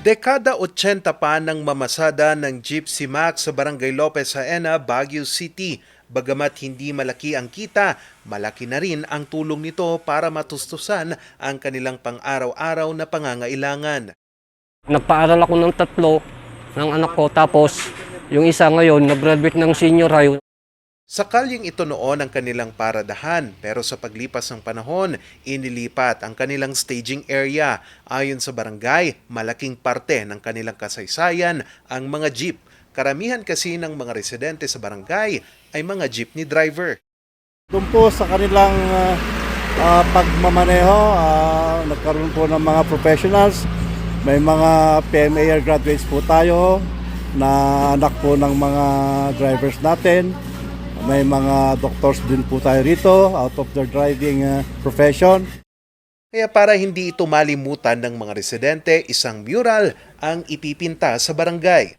Dekada 80 pa ng mamasada ng Gypsy Max sa Barangay Lopez Haena, Baguio City. Bagamat hindi malaki ang kita, malaki na rin ang tulong nito para matustusan ang kanilang pang-araw-araw na pangangailangan. Nagpaaral ako ng tatlo ng anak ko tapos yung isa ngayon nag-graduate ng senior high. Sa kalyeng ito noon ang kanilang paradahan pero sa paglipas ng panahon, inilipat ang kanilang staging area. Ayon sa barangay, malaking parte ng kanilang kasaysayan ang mga jeep. Karamihan kasi ng mga residente sa barangay ay mga jeepney driver. Doon po sa kanilang ah, pagmamaneho, ah, nagkaroon po ng mga professionals. May mga PMAR graduates po tayo na anak po ng mga drivers natin. May mga doctors din po tayo rito out of their driving ah, profession. Kaya para hindi ito malimutan ng mga residente, isang mural ang ipipinta sa barangay.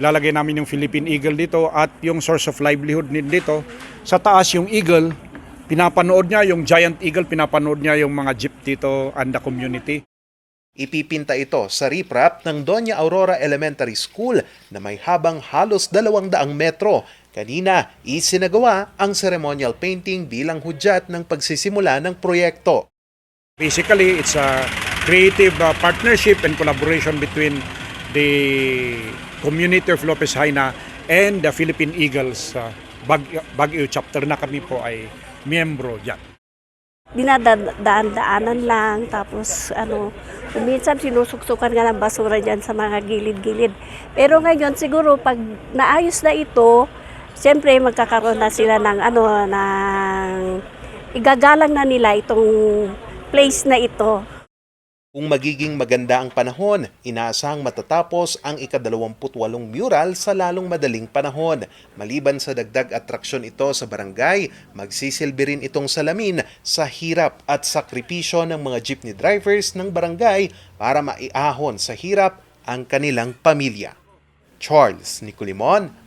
Ilalagay namin yung Philippine Eagle dito at yung source of livelihood din dito. Sa taas yung Eagle, pinapanood niya yung Giant Eagle, pinapanood niya yung mga jeep dito and the community. Ipipinta ito sa riprap ng Doña Aurora Elementary School na may habang halos dalawang daang metro. Kanina, isinagawa ang ceremonial painting bilang hudyat ng pagsisimula ng proyekto. Basically, it's a creative uh, partnership and collaboration between the community of Lopez Haina and the Philippine Eagles uh, Baguio, Baguio chapter na kami po ay miyembro dyan. dinadaan-daanan lang tapos ano minsan sinusuksukan nga ng basura dyan sa mga gilid-gilid pero ngayon siguro pag naayos na ito siyempre magkakaroon na sila ng ano ng igagalang na nila itong place na ito Kung magiging maganda ang panahon, inaasahang matatapos ang ikadalawamputwalong mural sa lalong madaling panahon. Maliban sa dagdag atraksyon ito sa barangay, magsisilbi rin itong salamin sa hirap at sakripisyo ng mga jeepney drivers ng barangay para maiahon sa hirap ang kanilang pamilya. Charles Nicolimon